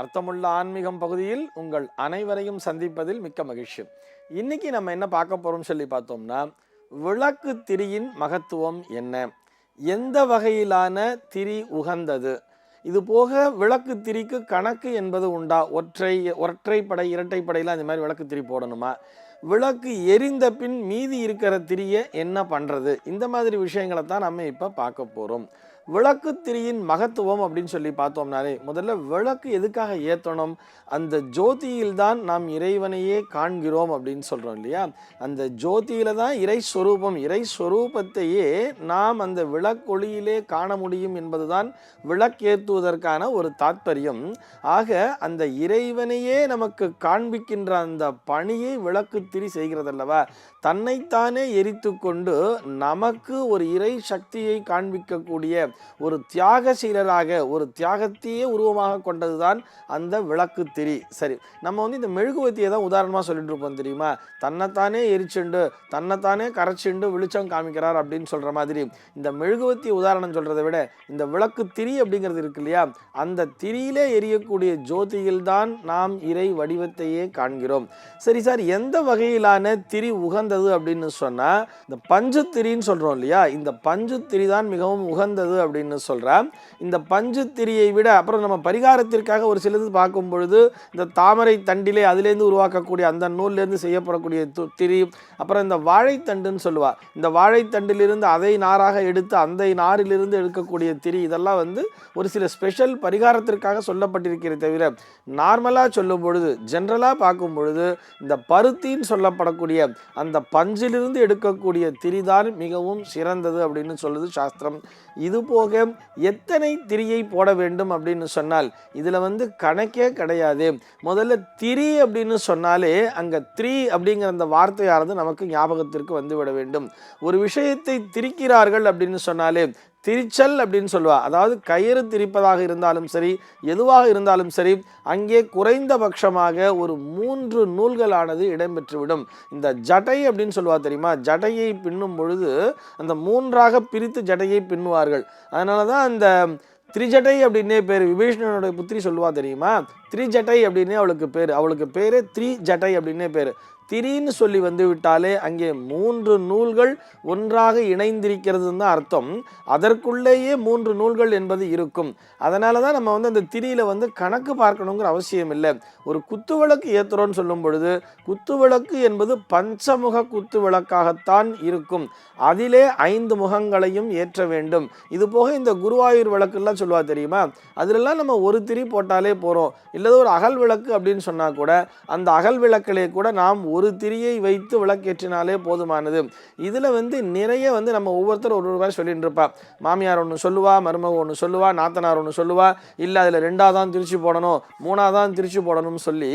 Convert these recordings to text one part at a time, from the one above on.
அர்த்தமுள்ள ஆன்மீகம் பகுதியில் உங்கள் அனைவரையும் சந்திப்பதில் மிக்க மகிழ்ச்சி. இன்னைக்கு நம்ம என்ன பார்க்க போறோம் சொல்லி பார்த்தோம்னா விளக்கு திரியின் மகத்துவம் என்ன? எந்த வகையிலான திரி உகந்தது? இது போக விளக்கு திரிக்கு கணக்கு என்பது உண்டா? ஒற்றை ஒற்றைப்படை இரட்டைப்படையில் அந்த மாதிரி விளக்கு திரி போடணுமா? விளக்கு எரிந்த பின் மீதி இருக்கிற திரியை என்ன பண்ணுறது இந்த மாதிரி விஷயங்களை தான் நம்ம இப்போ பார்க்க போகிறோம் விளக்கு திரியின் மகத்துவம் அப்படின்னு சொல்லி பார்த்தோம்னாலே முதல்ல விளக்கு எதுக்காக ஏற்றணும் அந்த ஜோதியில் தான் நாம் இறைவனையே காண்கிறோம் அப்படின்னு சொல்கிறோம் இல்லையா? அந்த ஜோதியில தான் இறை ஸ்வரூபம் இறை ஸ்வரூபத்தையே நாம் அந்த விளக்கொளியிலே காண முடியும் என்பதுதான் விளக்கேற்றுவதற்கான ஒரு தாத்பரியம். ஆக அந்த இறைவனையே நமக்கு காண்பிக்கின்ற அந்த பணியை விளக்கு திரி செய்கிறதல்லவா? தன்னைத்தானே எரித்து கொண்டு நமக்கு ஒரு இறை சக்தியை காண்பிக்கக்கூடிய ஒரு தியாகசீலராக ஒரு தியாகத்தையே உருவமாக கொண்டதுதான் அந்த விளக்கு திரி. சரி நம்ம வந்து இந்த மெழுகுவத்தியை தான் உதாரணமாக சொல்லிட்டு இருப்போம் தெரியுமா? தன்னைத்தானே எரிச்சுண்டு தன்னைத்தானே கரைச்சிண்டு வெளிச்சம் காமிக்கிறார் அப்படின்னு சொல்கிற மாதிரி. இந்த மெழுகுவத்தி உதாரணம் சொல்கிறத விட இந்த விளக்கு திரி அப்படிங்கிறது இருக்கு இல்லையா? அந்த திரியிலே எரியக்கூடிய ஜோதியில் தான் நாம் இறை வடிவத்தையே காண்கிறோம். சரி சார் எந்த வகையிலான திரி உகந்தது அப்படின்னு சொன்னால் இந்த பஞ்சு திரின்னு சொல்கிறோம் இல்லையா? இந்த பஞ்சு திரி தான் மிகவும் உகந்தது அப்படின்னு சொல்கிறேன் இந்த பஞ்சு திரியை விட அப்புறம் நம்ம பரிகாரத்திற்காக ஒரு சிலது பார்க்கும் பொழுது இந்த தாமரை தண்டிலே அதுலேருந்து உருவாக்கக்கூடிய அந்த நூல்லேருந்து செய்யப்படக்கூடிய து- திரி அப்புறம் இந்த வாழைத்தண்டுன்னு சொல்லுவாள் இந்த வாழைத்தண்டிலிருந்து அதை நாராக எடுத்து அந்த நாரிலிருந்து எடுக்கக்கூடிய திரி இதெல்லாம் வந்து ஒரு சில ஸ்பெஷல் பரிகாரத்திற்காக சொல்லப்பட்டிருக்கிறதே தவிர நார்மலாக சொல்லும் பொழுது ஜென்ரலாக பார்க்கும் பொழுது இந்த பருத்தின்னு சொல்லப்படக்கூடிய அந்த பஞ்சிலிருந்து எடுக்கக்கூடிய திரிதான் மிகவும் சிறந்தது அப்படின்னு சொல்லுது சாஸ்திரம். இது போக எத்தனை திரியை போட வேண்டும் அப்படின்னு சொன்னால் இதில் வந்து கணக்கே கிடையாது. முதல்ல திரி அப்படின்னு சொன்னாலே அங்கே த்ரீ அப்படிங்கிற அந்த வார்த்தையானது நமக்கு ஞாபகத்திற்கு வந்துவிட வேண்டும். ஒரு விஷயத்தை திரிக்கிறார்கள் அப்படின்னு சொன்னாலே திரிச்சல் அப்படின்னு சொல்லுவா. அதாவது கயிறு திரிப்பதாக இருந்தாலும் சரி எதுவாக இருந்தாலும் சரி அங்கே குறைந்தபட்சமாக ஒரு மூன்று நூல்களானது இடம்பெற்றுவிடும். இந்த ஜடை அப்படின்னு சொல்லுவா தெரியுமா? ஜடையை பின்னும் பொழுது அந்த மூன்றாக பிரித்து ஜடையை பின்னுவார்கள். அதனால தான் அந்த திரிஜட்டை அப்படின்னே பேர். விபீஷணனுடைய புத்திரி சொல்லுவா தெரியுமா? திரிஜட்டை அப்படின்னே அவளுக்கு பேர். அவளுக்கு பேரே த்ரீ ஜடை அப்படின்னே பேர். திரின்னு சொல்லி வந்து விட்டாலே அங்கே மூன்று நூல்கள் ஒன்றாக இணைந்திருக்கிறதுன்னு தான் அர்த்தம். அதற்குள்ளேயே மூன்று நூல்கள் என்பது இருக்கும். அதனால தான் நம்ம வந்து அந்த திரியில் வந்து கணக்கு பார்க்கணுங்கிற அவசியம் இல்லை. ஒரு குத்து விளக்கு ஏத்துறோம்னு சொல்லும் பொழுது குத்து விளக்கு என்பது பஞ்சமுக குத்து விளக்காகத்தான் இருக்கும். அதிலே ஐந்து முகங்களையும் ஏற்ற வேண்டும். இது போக இந்த குருவாயூர் விளக்குலாம் சொல்லுவா தெரியுமா? அதிலெல்லாம் நம்ம ஒரு திரி போட்டாலே போகிறோம் இல்லை ஒரு அகல் விளக்கு அப்படின்னு சொன்னால் கூட அந்த அகல் விளக்கிலே கூட நாம் ஒரு ஒரு திரியை வைத்து விளக்கேற்றினாலே போதுமானது. இதில் வந்து நிறைய வந்து நம்ம ஒவ்வொருத்தரும் ஒரு ஒரு மாதிரி சொல்லிட்டு இருப்பா மாமியார் ஒன்று சொல்லுவா மருமக ஒன்று சொல்லுவா நாத்தனார் ஒன்று சொல்லுவா இல்லை அதில் ரெண்டாக தான் திருச்சி போடணும் மூணாக தான் திருச்சி போடணும்னு சொல்லி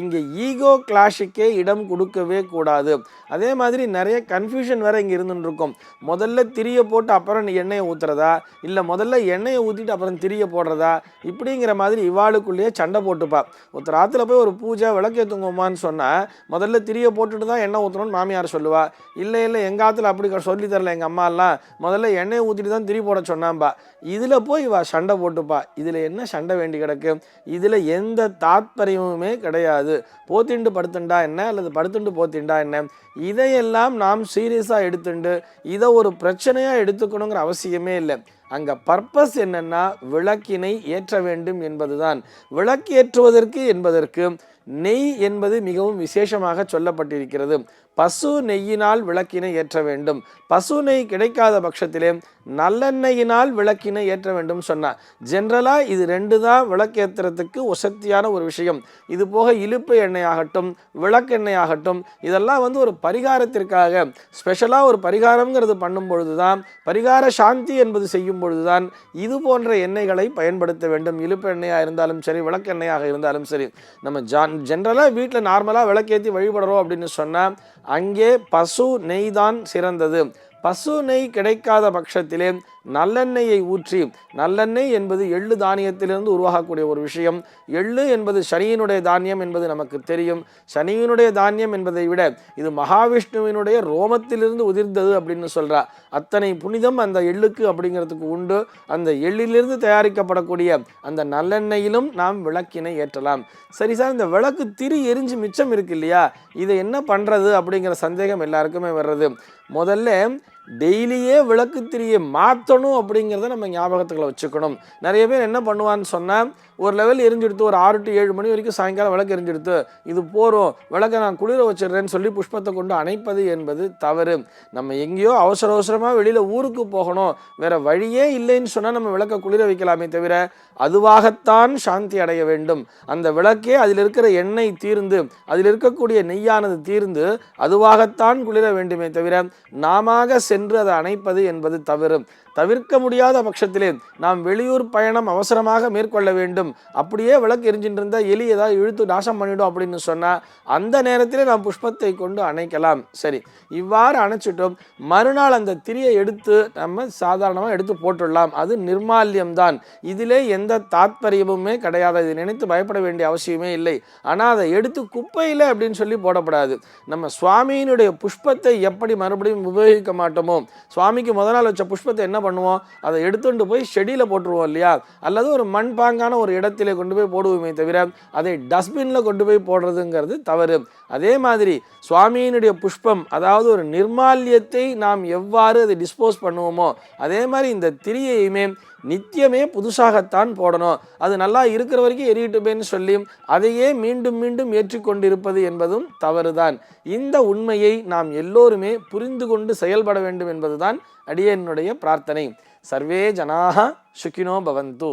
இங்கே ஈகோ கிளாஷுக்கே இடம் கொடுக்கவே கூடாது. அதே மாதிரி நிறைய கன்ஃபியூஷன் வேற இங்கே இருந்துட்டு இருக்கும் முதல்ல திரியை போட்டு அப்புறம் எண்ணெயை ஊற்றுறதா இல்லை முதல்ல எண்ணெயை ஊற்றிட்டு அப்புறம் திரியை போடுறதா? இப்படிங்கிற மாதிரி இவாளுக்குள்ளேயே சண்டை போட்டுப்பா. ஒருத்தர் ஆற்றுல போய் ஒரு பூஜை விளக்கேற்றுங்கம்மான்னு சொன்னால் முதல்ல திரியை போட்டுட்டு தான் எண்ணெய் ஊற்றணும்னு மாமியார் சொல்லுவா. இல்லை இல்லை எங்கள் ஆற்றுல அப்படி சொல்லி தரல எங்கள் அம்மாலாம். முதல்ல எண்ணெயை ஊற்றிட்டு தான் திரி போட சொன்னாம்பா. இதில் போய் இவா சண்டை போட்டுப்பா. இதில் என்ன சண்டை வேண்டி கிடக்கு? இதில் எந்த தாத்பரியமுமே கிடையாது. போத்திண்டு படுத்துண்டா என்ன? அல்லது படுத்துண்டு போத்திண்டா என்ன? இதையெல்லாம் நாம் சீரியஸாக எடுத்துண்டு இதை ஒரு பிரச்சனையாக எடுத்துக்கணுங்கிற அவசியமே இல்லை. அங்கே பர்பஸ் என்னென்னா விளக்கினை ஏற்ற வேண்டும் என்பதுதான். விளக்கேற்றுவதற்கு என்பதற்கு நெய் என்பது மிகவும் விசேஷமாக சொல்லப்பட்டிருக்கிறது. பசு நெய்யினால் விளக்கினை ஏற்ற வேண்டும். பசு நெய் கிடைக்காத பட்சத்திலே நல்லெண்ணெயினால் விளக்கினை ஏற்ற வேண்டும் சொன்னார். ஜென்ரலாக இது ரெண்டு தான் விளக்கேற்றுறதுக்கு வசத்தியான ஒரு விஷயம். இது போக இழுப்பு எண்ணெய் ஆகட்டும் விளக்கெண்ணெய் ஆகட்டும் இதெல்லாம் வந்து ஒரு பரிகாரத்திற்காக. ஸ்பெஷலாக ஒரு பரிகாரம்ங்கிறது பண்ணும் பொழுது தான் பரிகார சாந்தி என்பது செய்யும் பொழுது தான் இது போன்ற எண்ணெய்களை பயன்படுத்த வேண்டும். இழுப்பு எண்ணெயாக இருந்தாலும் சரி விளக்கெண்ணெயாக இருந்தாலும் சரி. நம்ம ஜான் ஜென்ரலாக வீட்டில் நார்மலாக விளக்கேற்றி வழிபடுறோம் அப்படின்னு சொன்னால் அங்கே பசு நெய் தான் சிறந்தது. பசு நெய் கிடைக்காத பட்சத்திலே நல்லெண்ணெயை ஊற்றி நல்லெண்ணெய் என்பது எள்ளு தானியத்திலிருந்து உருவாகக்கூடிய ஒரு விஷயம். எள்ளு என்பது சனியினுடைய தானியம் என்பது நமக்கு தெரியும். சனியினுடைய தானியம் என்பதை விட இது மகாவிஷ்ணுவினுடைய ரோமத்திலிருந்து உதிர்ந்தது அப்படின்னு சொல்றா. அத்தனை புனிதம் அந்த எள்ளுக்கு அப்படிங்கிறதுக்கு உண்டு. அந்த எள்ளிலிருந்து தயாரிக்கப்படக்கூடிய அந்த நல்லெண்ணெயிலும் நாம் விளக்கினை ஏற்றலாம். சரி சார் இந்த விளக்கு திரி எரிஞ்சு மிச்சம் இருக்கு இல்லையா? இதை என்ன பண்ணுறது அப்படிங்கிற சந்தேகம் எல்லாருக்குமே வர்றது. முதல்ல டெய்லியே விளக்கு திரியை மாற்றணும் அப்படிங்கிறத நம்ம ஞாபகத்துக்குள்ள வச்சுக்கணும். நிறைய பேர் என்ன பண்ணுவான்னு சொன்னால் ஒரு லெவல் எரிஞ்செடுத்து ஒரு ஆறு டு ஏழு மணி வரைக்கும் சாயங்காலம் விளக்கு எரிஞ்செடுத்து இது போகிறோம் விளக்கை நான் குளிர வச்சிடுறேன்னு சொல்லி புஷ்பத்தை கொண்டு அணைப்பது என்பது தவறு. நம்ம எங்கேயோ அவசர அவசரமாக வெளியில் ஊருக்கு போகணும் வேறு வழியே இல்லைன்னு சொன்னால் நம்ம விளக்கை குளிர வைக்கலாமே தவிர அதுவாகத்தான் சாந்தி அடைய வேண்டும். அந்த விளக்கே அதில் இருக்கிற எண்ணெய் தீர்ந்து அதில் இருக்கக்கூடிய நெய்யானது தீர்ந்து அதுவாகத்தான் குளிர வேண்டுமே தவிர நாம சென்று அதை அணைப்பது என்பது தவறும். தவிர்க்க முடியாத பட்சத்திலே நாம் வெளியூர் பயணம் அவசரமாக மேற்கொள்ள வேண்டும். அப்படியே விளக்கு எரிஞ்சிட்டு எலி ஏதாவது இழுத்து நாசம் பண்ணிடும் அப்படின்னு சொன்னால் அந்த நேரத்திலே நாம் புஷ்பத்தை கொண்டு அணைக்கலாம். சரி இவ்வாறு அணைச்சிட்டோம். மறுநாள் அந்த திரியை எடுத்து நம்ம சாதாரணமாக எடுத்து போட்டுடலாம். அது நிர்மால்யம்தான். இதிலே எந்த தாத்பரியமுமே கிடையாது. இதை நினைத்து பயப்பட வேண்டிய அவசியமே இல்லை. ஆனால் அதை எடுத்து குப்பையில் அப்படின்னு சொல்லி போடப்படாது. நம்ம சுவாமியினுடைய புஷ்பத்தை எப்படி மறுபடியும் உபயோகிக்க மாட்டோமோ சுவாமிக்கு முதல் நாள் வச்ச புஷ்பத்தை என்ன பண்ணுவோம்? அதை எடுத்துட்டு போய் செடியில் போட்டுருவோம் இல்லையா? அல்லது ஒரு மண்பாங்கான ஒரு இடத்திலே கொண்டு போய் போடுவோமே தவிர அதை டஸ்ட்பினில் கொண்டு போய் போடுறதுங்கிறது தவறு. அதே மாதிரி சுவாமியினுடைய புஷ்பம் அதாவது ஒரு நிர்மால்யத்தை நாம் எவ்வாறு அதை டிஸ்போஸ் பண்ணுவோமோ அதே மாதிரி இந்த திரியையுமே நித்தியமே புதுசாகத்தான் போடணும். அது நல்லா இருக்கிற வரைக்கும் எரியட்டுமேன்னு சொல்லி அதையே மீண்டும் மீண்டும் ஏற்றிக்கொண்டிருப்பது என்பதும் தவறுதான். இந்த உண்மையை நாம் எல்லோருமே புரிந்து கொண்டு செயல்பட வேண்டும் என்பதுதான் அடியனுடைய பிரார்த்தனை. சர்வே ஜனாக சுக்கினோ பவந்து.